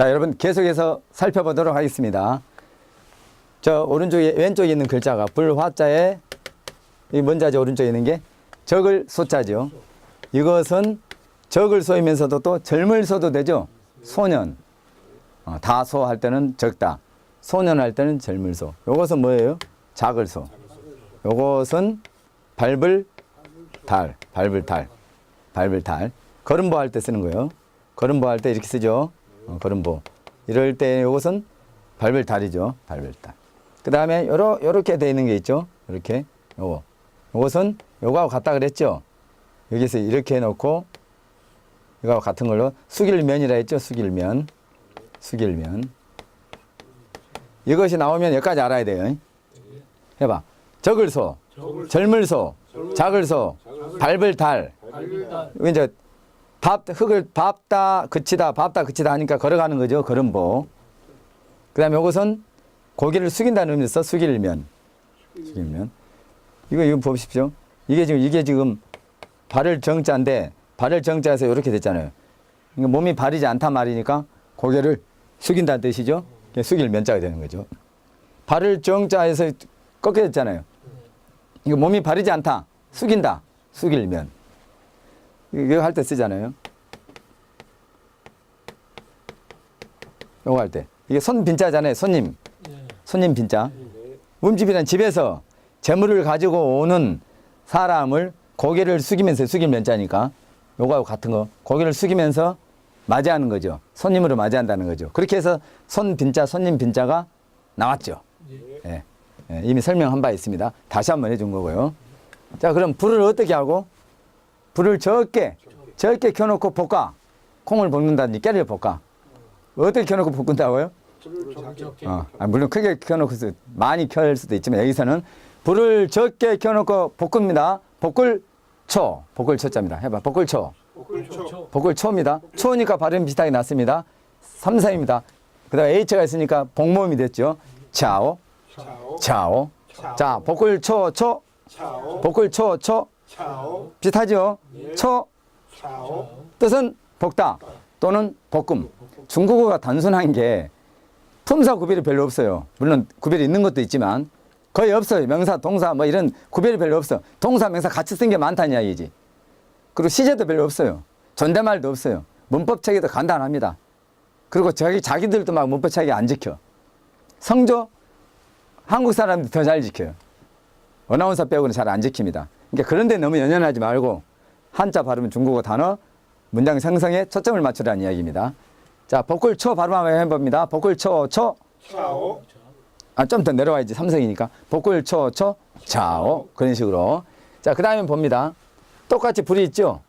자, 여러분 계속해서 살펴보도록 하겠습니다. 저 오른쪽에 왼쪽에 있는 글자가 불화자에 이 뭔자죠? 오른쪽에 있는 게 적을 소자죠. 이것은 적을 소이면서도 또 젊을 소도 되죠. 소년. 어, 다소 할 때는 적다. 소년 할 때는 젊을 소. 요것은 뭐예요? 작을 소. 요것은 밟을 달. 밟을 달. 밟을 달. 걸음보 할 때 쓰는 거예요. 걸음보 할 때 이렇게 쓰죠. 어, 걸음보. 이럴 때 요것은 밟을 달이죠. 밟을 달. 그 다음에 요러, 요렇게 돼 있는 게 있죠. 이렇게. 요거. 요것은 요거하고 같다 그랬죠. 여기서 이렇게 해놓고 이거하고 같은 걸로 숙일면이라 했죠. 숙일면. 숙일면. 이것이 나오면 여기까지 알아야 돼요. 해봐. 적을 소, 젊을 소, 작을 소, 밟을 달. 이거 이제 밥, 흙을 밟다, 그치다, 밟다, 그치다 하니까 걸어가는 거죠. 걸음보. 그 다음에 이것은 고개를 숙인다는 의미에서 숙일면. 숙일면. 이거, 이거 보십시오. 이게 지금, 이게 지금 발을 정자인데, 발을 정자에서 이렇게 됐잖아요. 그러니까 몸이 바르지 않단 말이니까 고개를 숙인다는 뜻이죠. 그게 숙일 면 자가 되는 거죠. 발을 정자에서 꺾여 됐잖아요. 이거 몸이 바르지 않다. 숙인다. 숙일면. 이거 할 때 쓰잖아요. 요거 할 때. 이게 손 빈자잖아요. 손님. 손님 빈자. 움집이란 집에서 재물을 가지고 오는 사람을 고개를 숙이면서 숙일 면자니까 요거하고 같은 거. 고개를 숙이면서 맞이하는 거죠. 손님으로 맞이한다는 거죠. 그렇게 해서 손 빈자, 손님 빈자가 나왔죠. 예. 예, 이미 설명한 바 있습니다. 다시 한번 해준 거고요. 자, 그럼 불을 어떻게 하고? 불을 적게, 적게 켜놓고 볶아. 콩을 볶는다든지 깨를 볶아. 어떻게 켜놓고 볶는다고요? 어, 아, 물론 크게 켜놓고 서 많이 켤 수도 있지만 여기서는 불을 적게 켜놓고 볶습니다. 볶을 초, 볶을 초자입니다. 해봐, 볶을 초. 복을 초입니다. 초니까 발음 비슷하게 났습니다. 삼삼입니다. 그 다음에 H가 있으니까 복모음이 됐죠. 차오, 차오. 자, 복을 초, 초, 차오, 복을 초, 초. 차오, 비슷하죠? 초, 차오, 뜻은 볶다 또는 볶음. 중국어가 단순한 게 품사 구별이 별로 없어요. 물론 구별이 있는 것도 있지만 거의 없어요. 명사, 동사 뭐 이런 구별이 별로 없어. 동사, 명사 같이 쓴 게 많다는 이야기지. 그리고 시제도 별로 없어요. 존댓말도 없어요. 문법 체계도 간단합니다. 그리고 자기 자기들도 막 문법 체계 안 지켜. 성조 한국 사람들 더 잘 지켜요. 어나운서 빼고는 잘 안 지킵니다. 그러니까 그런 데 너무 연연하지 말고 한자 발음은 중국어 단어 문장 생성에 초점을 맞추라는 이야기입니다. 자, 복골초 발음 한번 해봅니다. 복골초 초. 차오, 아, 좀 더 내려와야지. 삼성이니까. 복골초 초. 자오. 그런 식으로. 자, 그 다음에 봅니다. 똑같이 불이 있죠?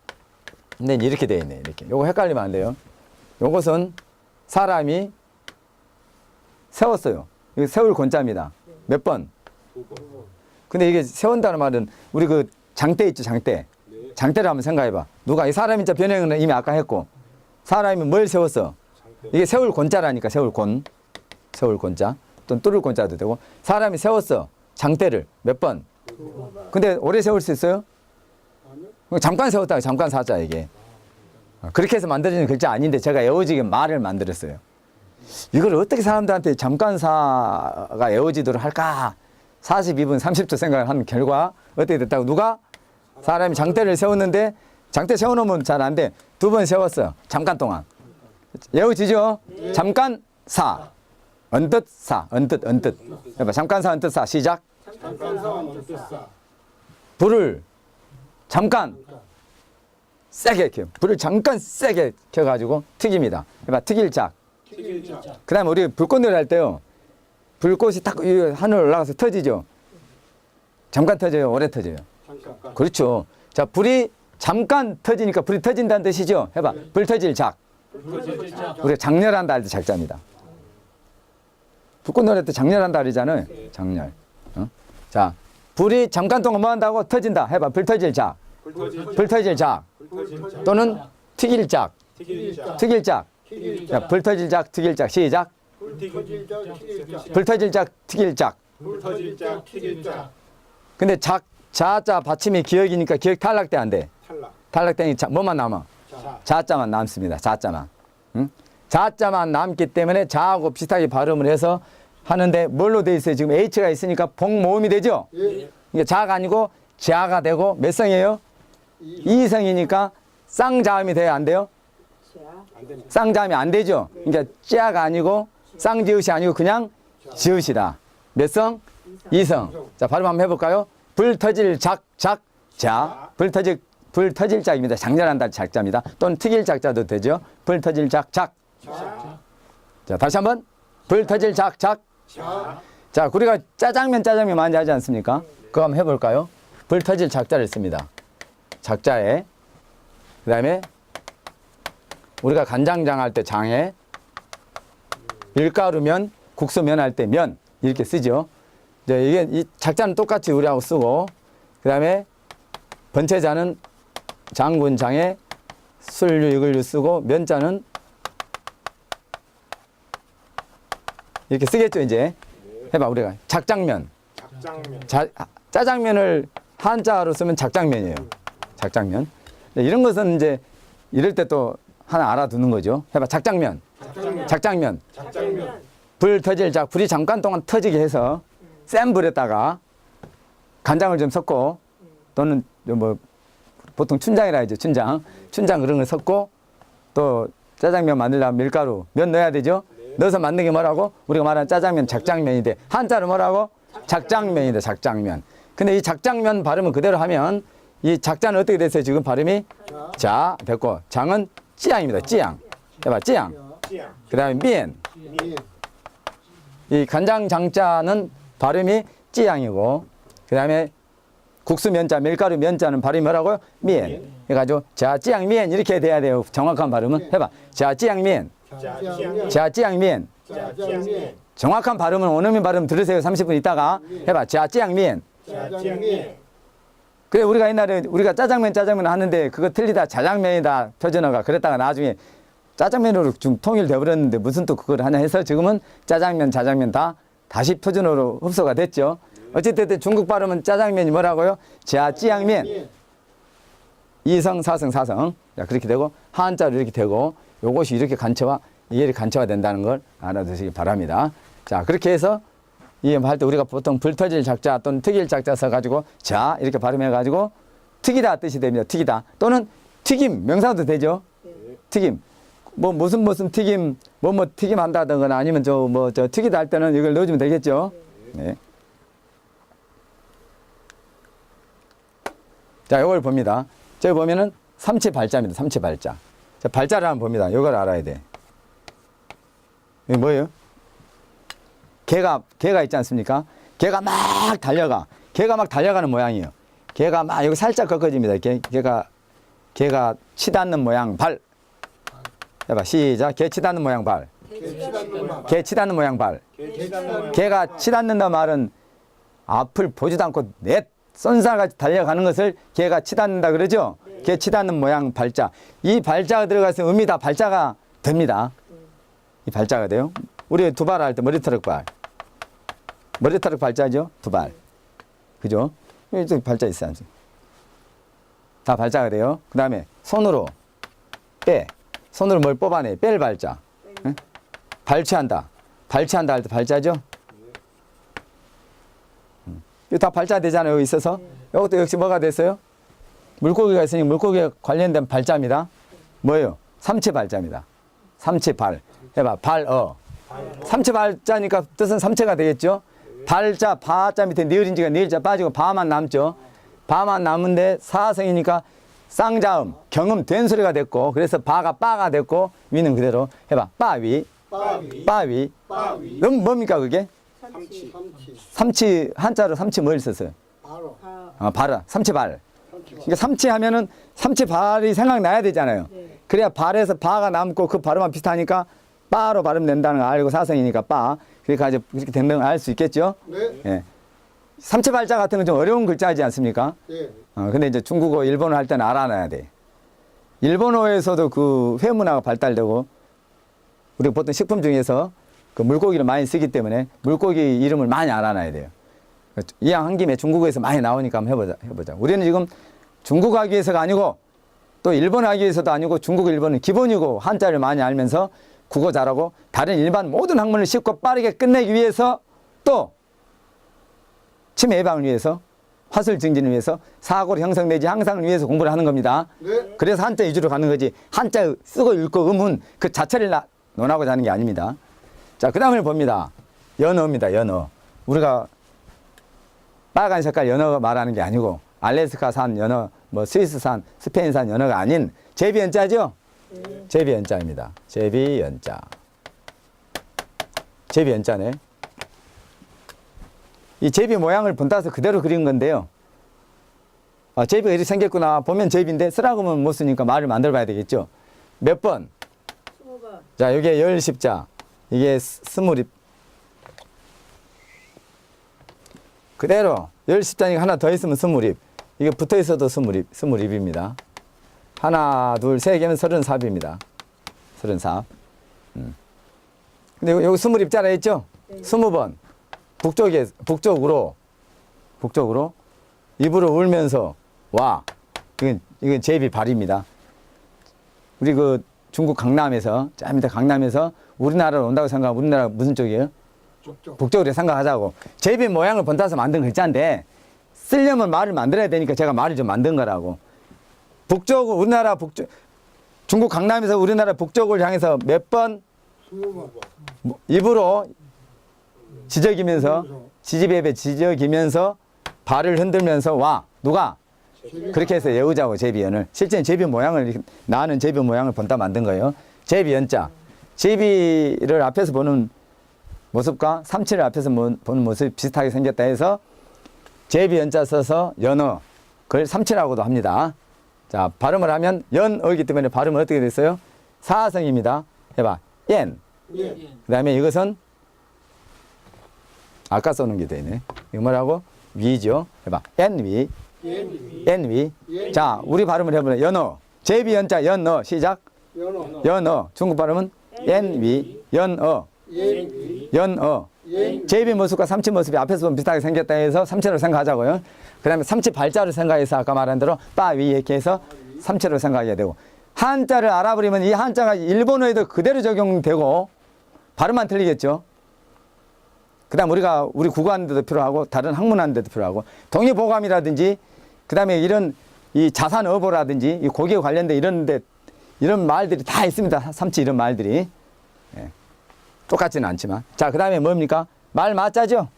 근데 이렇게 돼 있네. 이렇게. 요거 헷갈리면 안 돼요. 요것은 사람이 세웠어요. 이거 세울 권자입니다. 몇 번? 근데 이게 세운다는 말은 우리 그 장대 있죠, 장대. 장대를 한번 생각해봐. 누가 이 사람 인자 변형은 이미 아까 했고 사람이 뭘 세웠어? 이게 세울 권자라니까 세울 권, 세울 권자 또는 뚫을 권자도 되고 사람이 세웠어 장대를 몇 번? 근데 오래 세울 수 있어요? 잠깐 세웠다 잠깐 사자 이게 그렇게 해서 만들어지는 글자 아닌데 제가 애워지게 말을 만들었어요. 이걸 어떻게 사람들한테 잠깐 사가 애워지도록 할까? 42분 30초 생각을 한 결과 어떻게 됐다고 누가 사람이 장대를 세웠는데 장대 세워놓으면 잘 안 돼. 두 번 세웠어. 잠깐 동안. 외워지죠? 잠깐 사. 언뜻 사. 언뜻 언뜻. 해봐. 잠깐 사 언뜻 사. 시작. 잠깐사원 뜻사, 불을 잠깐 세게 켜. 불을 잠깐 세게 켜가지고 튀깁니다. 해봐. 튀길 작. 튀길자, 그 다음에 우리 불꽃놀이 할 때요. 불꽃이 딱이 하늘 올라가서 터지죠. 잠깐 터져요. 오래 터져요. 잠깐, 그렇죠. 자, 불이 잠깐 터지니까 불이 터진다는 뜻이죠. 해봐. 불 터질 작. 우리가 장렬한다 할 때 작자입니다. 불꽃놀이 할때 장렬한다 그러잖아요. 장렬. 어? 자, 불이 잠깐 동안 뭐 한다고 터진다. 해봐. 불 터질 작. 불 터질 불 터질 작. 불터질 또는 튀길 작. 튀길 작. 튀길자, 자, 불 터질 작, 튀길 작. 시작. 불튀길자, 튀길자, 불 터질 작, 튀길 작. 불터질자, 튀길자, 근데 작, 자자 받침이 기억이니까 기억 탈락돼 안 돼. 탈락, 탈락되니 자, 뭐만 남아? 자, 자자만 남습니다. 자자만. 응? 자자만 남기 때문에 자하고 비슷하게 발음을 해서 하는데 뭘로 돼 있어요? 지금 H가 있으니까 복모음이 되죠? 예. 이게 자가 아니고 자가 되고 몇 성이에요? 이성이니까 쌍자음이 돼야 안 돼요? 쌍자음이 안 되죠? 그러니까 찌아가 아니고 쌍지읒이 아니고 그냥 지읒이다. 몇 성? 이성. 자, 발음 한번 해볼까요? 불 터질 작, 작, 자. 불 터질, 불 터질 작입니다. 장전한다 작자입니다. 또는 튀길 작자도 되죠. 불 터질 작, 작. 자, 자, 다시 한번. 불 터질 작, 작. 자, 자, 우리가 짜장면, 짜장면 많이 하지 않습니까? 그거 한번 해볼까요? 불 터질 작자를 씁니다. 작자에. 그 다음에 우리가 간장장 할 때 장에 밀가루면, 국수면 할 때 면. 이렇게 쓰죠. 이제 이게 이 작자는 똑같이 우리하고 쓰고, 그 다음에 번체자는 장군장에 술류, 이글류 쓰고, 면자는 이렇게 쓰겠죠, 이제. 해봐, 우리가. 작장면. 작장면. 자, 짜장면을 한자로 쓰면 작장면이에요. 작장면. 네, 이런 것은 이제 이럴 때 또 하나 알아두는 거죠. 해봐, 작장면. 작장면. 작장면. 작장면. 불 터질 작, 불이 잠깐 동안 터지게 해서 센 불에다가 간장을 좀 섞고 또는 뭐 보통 춘장이라 하죠. 춘장. 춘장 그런 걸 섞고 또 짜장면 만들려면 밀가루, 면 넣어야 되죠. 넣어서 만든 게 뭐라고? 우리가 말하는 짜장면 작장면이 돼. 한자로 뭐라고? 작장면이 돼. 작장면. 근데 이 작장면 발음을 그대로 하면 이 작자는 어떻게 됐어요? 지금 발음이 자 됐고 장은 찌양입니다. 찌양. 해봐, 찌양. 그 다음에. 미. 이 간장 장자는 발음이 찌양이고 그 다음에 국수 면자 밀가루 면자는 발음이 뭐라고요? 미엔. 해가지고 자 찌양 미엔 이렇게 돼야 돼요. 정확한 발음은. 해봐. 자 찌양 미엔. 자, 찌양. 자 찌양 미엔. 정확한 발음은 원어민 발음 들으세요? 30분 있다가. 해봐. 자 찌양 미엔. 그래 우리가 옛날에 우리가 짜장면 짜장면 하는데 그거 틀리다. 자장면이다. 표준어가. 그랬다가 나중에 짜장면으로 좀 통일돼 버렸는데 무슨 또 그걸 하냐 해서 지금은 짜장면 자장면 다 다시 표준어로 흡수가 됐죠. 어쨌든 중국 발음은 짜장면이 뭐라고요? 자찌양면 이성 사성 사성 자 그렇게 되고 한자로 이렇게 되고 요것이 이렇게 간체화 이게 간체화 된다는 걸 알아두시기 바랍니다. 자 그렇게 해서 이할때 우리가 보통 불 터질 작자 또는 특일 작자 써가지고 자 이렇게 발음해 가지고 튀기다 뜻이 됩니다. 튀기다 또는 튀김 명사도 되죠. 튀김 뭐 무슨 무슨 튀김 뭐뭐 튀김 한다든가 아니면 저 뭐 저 튀기다 할 때는 이걸 넣어주면 되겠죠. 네. 자, 이걸 봅니다. 저기 보면은 삼치 발자입니다. 삼치 발자. 자, 발자를 한번 봅니다. 이걸 알아야 돼. 이게 뭐예요? 개가 개가 있지 않습니까? 개가 막 달려가. 개가 막 달려가는 모양이에요. 개가 막 여기 살짝 꺾어집니다. 개, 개가 개가 치닫는 모양 발. 해봐 시작. 개 치닫는 모양 발. 개 치닫는 모양 발. 개가 치닫는다 말은 앞을 보지도 않고 넷 쏜살같이 달려가는 것을 개가 치닫는다 그러죠? 개 치닫는 모양 발자. 이 발자가 들어가서 의미 다 발자가 됩니다. 이 발자가 돼요. 우리 두 발 할 때 머리털럭 발. 머리털럭 발자죠? 두 발. 그죠? 여기 발자 있어요. 다 발자가 돼요. 그 다음에 손으로 빼. 손으로 뭘 뽑아내. 뺄 발자. 응? 발치한다. 발치한다 할 때 발자죠? 음. 이거 다 발자 되잖아요. 여기 있어서. 이것도 역시 뭐가 됐어요? 물고기가 있으니 물고기에 관련된 발자입니다. 뭐예요? 삼치 발자입니다. 삼치 발. 해봐. 발 어. 삼치 발자니까 뜻은 삼체가 되겠죠? 발자, 바자 밑에 니을인지가 니을자 빠지고 바만 남죠? 바만 남은데 사성이니까 쌍자음, 경음 된 소리가 됐고, 그래서 바가 빠가 됐고, 위는 그대로 해봐. 빠위, 빠위. 빠위. 그럼 뭡니까, 그게? 삼치. 삼치, 한자로 삼치 뭘 썼어요? 바로. 아, 발아, 삼치 발. 그러니까 삼치 하면은 삼치 발이 생각나야 되잖아요. 그래야 발에서 바가 남고 그 발음만 비슷하니까 빠로 발음 낸다는 거 알고 사성이니까 빠. 그러니까 이제 그렇게 된다는 걸 알 수 있겠죠? 네. 예. 삼치 발자 같은 건 좀 어려운 글자지 않습니까? 예. 어, 근데 이제 중국어, 일본어 할 때는 알아놔야 돼. 일본어에서도 그 회문화가 발달되고, 우리가 보통 식품 중에서 그 물고기를 많이 쓰기 때문에 물고기 이름을 많이 알아놔야 돼요. 이왕 한 김에 중국어에서 많이 나오니까 한번 해보자, 해보자. 우리는 지금 중국 하기 위해서가 아니고 또 일본 하기 위해서도 아니고 중국, 일본은 기본이고 한자를 많이 알면서 국어 잘하고 다른 일반 모든 학문을 쉽고 빠르게 끝내기 위해서 또 치매 예방을 위해서 화술 증진을 위해서 사고를 형성되지 향상을 위해서 공부를 하는 겁니다. 네. 그래서 한자 위주로 가는 거지 한자 쓰고 읽고 음훈 그 자체를 나- 논하고자 하는 게 아닙니다. 자, 그 다음을 봅니다. 연어입니다. 연어. 우리가 빨간 색깔 연어 말하는 게 아니고 알래스카산 연어, 뭐 스위스산, 스페인산 연어가 아닌 제비 연자죠? 제비 연자입니다. 제비 연자. 제비 연자네. 이 제비 모양을 본따서 그대로 그린 건데요. 아, 제비가 이렇게 생겼구나. 보면 제비인데 쓰라고 하면 못 쓰니까 말을 만들어 봐야 되겠죠. 몇 번? 스무 번. 자, 이게 열 십자. 이게 스- 스물입. 그대로 열 십자니까 하나 더 있으면 스물입. 이게 붙어 있어도 스물입, 스물입입니다. 하나, 둘, 세 개면 서른삽입니다. 서른삽. 음. 근데 여기 스물입자라 했죠? 스무 번. 북쪽에, 북쪽으로, 북쪽으로 입으로 울면서 와. 이건, 이건 제비 발입니다. 우리 그 중국 강남에서 자 밑에 강남에서 우리나라로 온다고 생각하면 우리나라 무슨 쪽이에요? 족족. 북쪽으로 생각하자고 제비 모양을 본따서 만든 글자인데 쓰려면 말을 만들어야 되니까 제가 말을 좀 만든 거라고 북쪽 우리나라 북쪽 중국 강남에서 우리나라 북쪽을 향해서 몇번 스무 번. 뭐 입으로 지저귀면서 지지배배 지저귀면서 발을 흔들면서 와 누가 그렇게 해서 예우자고 제비연을 실제는 제비 모양을 나는 제비 모양을 본따 만든 거예요. 제비연자 제비를 앞에서 보는 모습과 삼치를 앞에서 모- 보는 모습이 비슷하게 생겼다 해서 제비연자 써서 연어 그걸 삼치라고도 합니다. 자 발음을 하면 연어이기 때문에 발음은 어떻게 됐어요? 사성입니다. 해봐 옌. 예. 그 다음에 이것은 아까 써놓은 게 되네. 이거 뭐라고? 위죠. 해봐 엔위. 예. 엔위. 예. 자, 우리 발음을 해보면 연어. 제비 연자 연어 시작. 연어. 연어. 중국 발음은 엔위. 연어. 예. 연어. 예. 제비 모습과 삼치 모습이 앞에서 보면 비슷하게 생겼다 해서 삼치로 생각하자고요. 그 다음에 삼치 발자를 생각해서 아까 말한 대로 빠위 이렇게 해서 삼치로 생각해야 되고 한자를 알아버리면 이 한자가 일본어에도 그대로 적용되고 발음만 틀리겠죠. 그 다음 우리가 우리 국어하는데도 필요하고 다른 학문하는데도 필요하고 동의보감이라든지 그 다음에 이런 이 자산어보라든지 이 고기에 관련된 이런데 이런 말들이 다 있습니다. 삼치 이런 말들이. 예. 똑같지는 않지만. 자, 그 다음에 뭡니까? 말 맞자죠?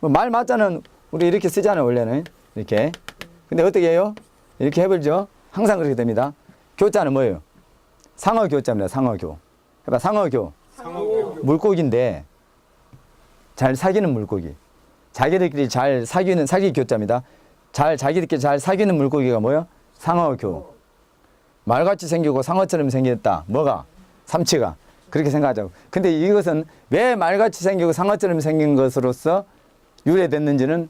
뭐말 맞자는 우리 이렇게 쓰잖아요, 원래는. 이렇게. 근데 어떻게 해요? 이렇게 해버리죠? 항상 그렇게 됩니다. 교자는 뭐예요? 상어 교자입니다, 상어 교. 해봐, 상어 교. 상어. 물고기인데 잘 사귀는 물고기. 자기들끼리 잘 사귀는 사귀 교자입니다. 잘 자기들끼리 잘 사귀는 물고기가 뭐요? 상어교. 말같이 생기고 상어처럼 생겼다. 뭐가? 삼치가. 그렇게 생각하자고. 근데 이것은 왜 말같이 생기고 상어처럼 생긴 것으로서 유래됐는지는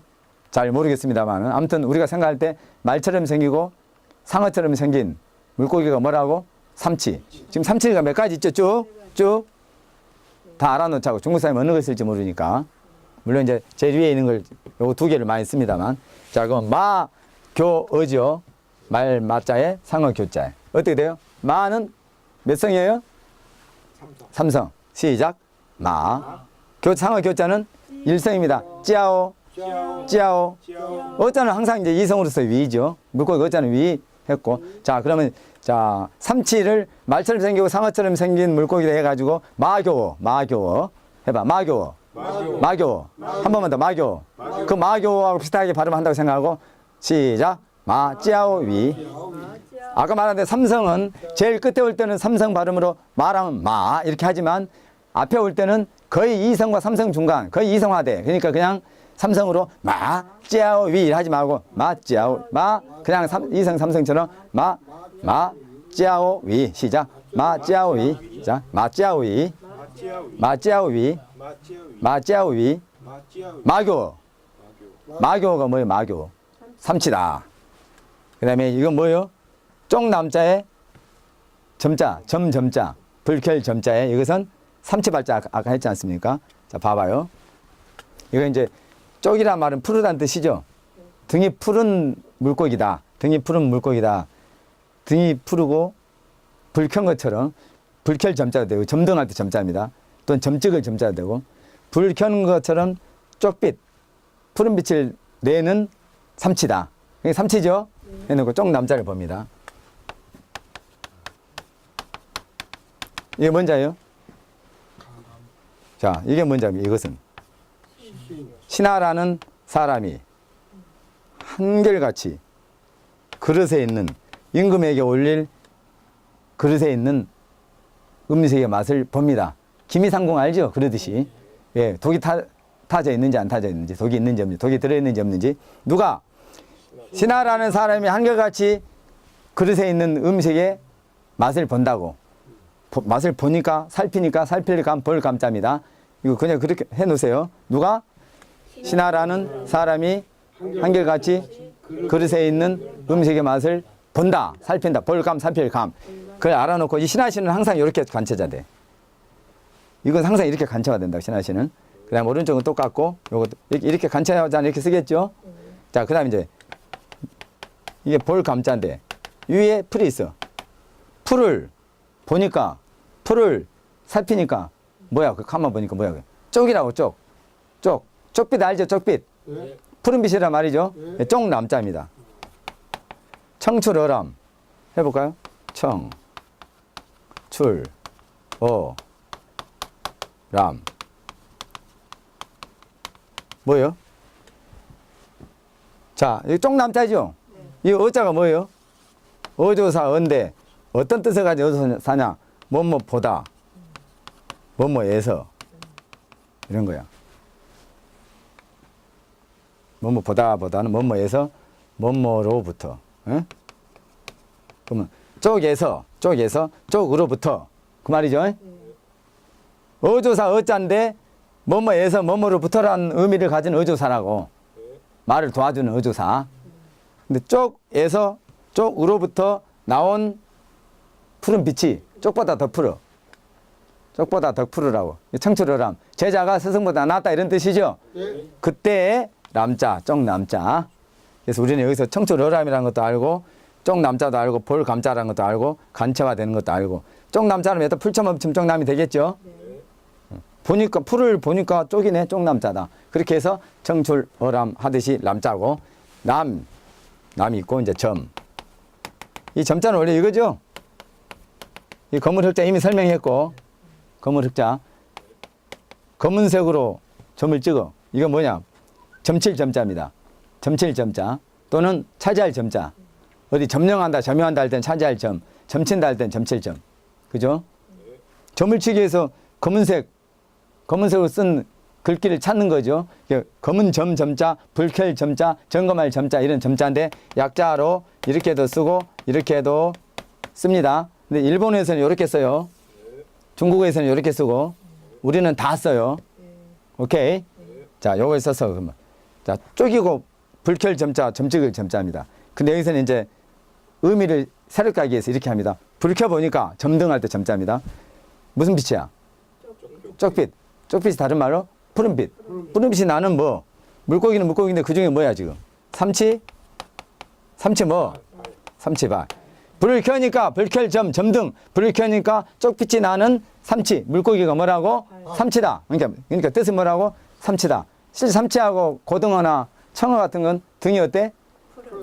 잘 모르겠습니다만 아무튼 우리가 생각할 때 말처럼 생기고 상어처럼 생긴 물고기가 뭐라고? 삼치. 지금 삼치가 몇 가지 있죠? 쭉? 쭉? 다 알아놓자고 중국 사람이 어느 걸 쓸지 모르니까. 물론 이제 제일 위에 있는 걸 요거 두 개를 많이 씁니다만. 자 그럼 마 교어죠 말 마자에 상어 교자에 어떻게 돼요? 마는 몇 성이에요? 삼성. 삼성 시작. 마교 상어 교자는 일성입니다. 찌아오. 찌아오. 짜오. 어자는 항상 이제 이성으로서 위죠. 물고기 어자는 위 했고 자 그러면 자 삼치를 말처럼 생기고 상어처럼 생긴 물고기를 해가지고 마교어 마교어. 해봐 마교어. 마교. 마교 한 번만 더 마교 그 마교하고 비슷하게 발음한다고 생각하고 시작. 마찌아오위. 아까 말한 데 삼성은 제일 끝에 올 때는 삼성 발음으로 말하면 마 이렇게 하지만 앞에 올 때는 거의 이성과 삼성 중간 거의 이성화돼. 그러니까 그냥 삼성으로 마 찌아오 위 하지 말고 마 찌아오 마. 그냥 삼, 이성 삼성처럼 마 마 찌아오 위. 시작. 마 찌아오위. 자 마찌아오위. 마치아위. 마찌아오 위. 마치아위. 마찌아오위. 마치아위. 마교. 마교. 마교가 뭐예요? 마교. 삼치다 그 다음에 이건 뭐예요? 쪽남자에 점자 점점자 불결 점자에 이것은 삼치 발자 아까- 아까 했지 않습니까? 자 봐봐요. 이거 이제 쪽이란 말은 푸르다는 뜻이죠 등이 푸른 물고기다 등이 푸른 물고기다 등이 푸르고 불켠 것처럼 불켤 점자도 되고 점등할 때 점자입니다. 또는 점찍을 점자도 되고 불 켜는 것처럼 쪽빛 푸른 빛을 내는 삼치다. 이게 삼치죠? 해놓고 쪽 남자를 봅니다. 이게 뭔자예요? 자, 이게 뭔자입니까? 이것은 신하라는 사람이 한결같이 그릇에 있는 임금에게 올릴 그릇에 있는 음식의 맛을 봅니다. 기미상궁 알죠? 그러듯이 예, 독이 타, 타져 있는지 안 타져 있는지 독이 있는지 없는지 독이 들어 있는지 없는지 누가 신하라는 사람이 한결같이 그릇에 있는 음식의 맛을 본다고 보- 맛을 보니까 살피니까 살필 감, 볼 감자입니다. 이거 그냥 그렇게 해 놓으세요. 누가 신하라는 사람이 한결같이 그릇에 있는 음식의 맛을 본다, 살핀다, 볼감, 살필 감. 그걸 알아놓고 이 신하시는 항상 이렇게 관체자 돼. 이건 항상 이렇게 관체가 된다, 신하시는. 그 다음 오른쪽은 똑같고, 요것도 이렇게, 관체자 이렇게 쓰겠죠? 자, 그 다음 이제 이게 볼 감자인데 위에 풀이 있어. 풀을 보니까 풀을 살피니까 뭐야? 그 가만 보니까 뭐야? 그 쪽이라고 쪽. 쪽. 쪽빛 알죠? 쪽빛. 네. 푸른 빛이란 말이죠. 네, 쪽 남자입니다. 청출어람 해볼까요? 청, 출, 어, 람. 뭐예요? 자, 이 쪽 남자죠. 이 어자가 뭐예요? 어조사 언데 어떤 뜻을 가지고 어조사냐? 뭐뭐 보다, 뭐뭐에서 이런 거야. 뭐뭐 보다 보다는 뭐뭐에서 뭐뭐로부터. 응? 그러면 쪽에서 쪽에서 쪽으로부터 그 말이죠. 어조사 어자인데 뭐뭐에서 뭐뭐로부터라는 의미를 가진 어조사라고 말을 도와주는 어조사. 근데 쪽에서 쪽으로부터 나온 푸른 빛이 쪽보다 더 푸르. 쪽보다 더 푸르라고. 청출어람. 제자가 스승보다 낫다 이런 뜻이죠. 네. 그때의 남자, 쪽 남자. 그래서 우리는 여기서 청출어람이라는 것도 알고, 쪽 남자도 알고, 볼 감자라는 것도 알고, 간체화 되는 것도 알고. 쪽 남자는 풀점 없으면 쪽 남이 되겠죠? 보니까, 풀을 보니까 쪽이네, 쪽 남자다. 그렇게 해서 청출어람 하듯이 남자고, 남, 남이 있고, 이제 점. 이 점자는 원래 이거죠? 이 검은 흑자 이미 설명했고, 검은 흑자. 검은색으로 점을 찍어. 이건 뭐냐? 점칠 점자입니다. 점칠 점자 또는 차지할 점자. 어디 점령한다, 점유한다 할 땐 차지할 점, 점친다 할 땐 점칠 점. 그죠? 점을 치기 위해서 검은색, 검은색으로 쓴 글귀를 찾는 거죠. 검은 점 점자, 불켈 점자, 점검할 점자 이런 점자인데 약자로 이렇게도 쓰고 이렇게도 씁니다. 근데 일본에서는 이렇게 써요. 중국에서는 이렇게 쓰고 우리는 다 써요. 오케이. 자, 요걸 써서 그러면 자 쪼기고 불켈 점자, 점찍을 점자입니다. 근데 여기서는 이제 의미를 새롭게 하기 위해서 이렇게 합니다. 불 켜 보니까 점등할 때 점자입니다. 무슨 빛이야? 쪽빛. 쪽빛이 다른 말로 푸른빛. 푸른빛이 나는 뭐? 물고기는 물고기인데 그 중에 뭐야 지금? 삼치? 삼치 뭐? 삼치발. 불을 켜니까 불켤 점, 점등. 불을 켜니까 쪽빛이 나는 삼치. 물고기가 뭐라고? 삼치다. 그러니까, 그러니까 뜻은 뭐라고? 삼치다. 실제 삼치하고 고등어나 청어 같은 건 등이 어때?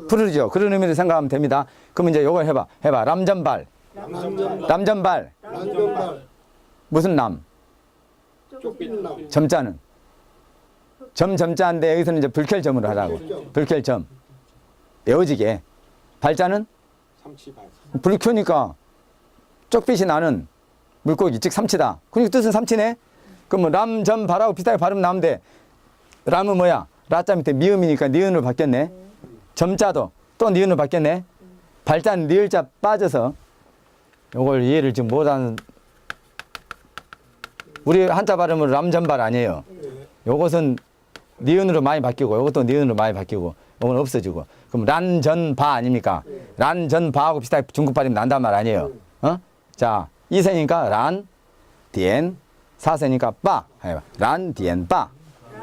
푸르죠. 그런 의미를 생각하면 됩니다. 그러면 이제 요걸 해봐. 해봐. 남전발. 남전발. 남전발. 남전발. 무슨 남? 쪽빛남. 점자는? 점, 점자인데 여기서는 이제 불켈점으로 하라고. 불켈점. 외워지게. 발자는? 삼치발. 불 켜니까 쪽빛이 나는 물고기, 즉 삼치다. 그러니까 뜻은 삼치네? 그럼 뭐 람, 점, 발하고 비슷하게 발음 나오는데 람은 뭐야? 라자 밑에 미음이니까 니은으로 바뀌었네. 점자도 또 니은으로 바뀌었네. 발자는 니을자 빠져서 요걸 이해를 지금 못하는 우리 한자 발음은 람점발 아니에요. 요것은 니은으로 많이 바뀌고 요것도 니은으로 많이 바뀌고 요건 없어지고 그럼 란전바 아닙니까? 란전바하고 비슷하게 중국 발음 난단 말 아니에요. 어? 자, 이세니까 란, 디엔, 사세니까 빠. 해봐. 란, 디엔, 빠.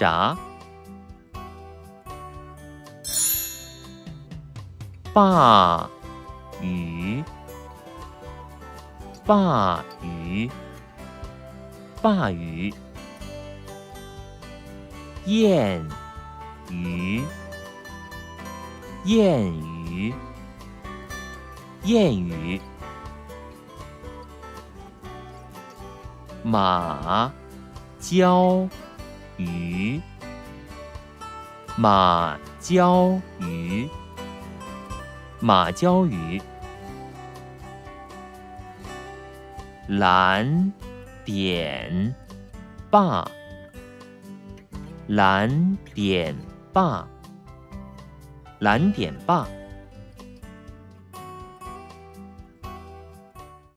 炸。鲅鱼鲅鱼鲅鱼燕鱼燕鱼燕鱼马鲛鱼，马鲛鱼，马鲛鱼，蓝点鲅。蓝点鲅，蓝点鲅。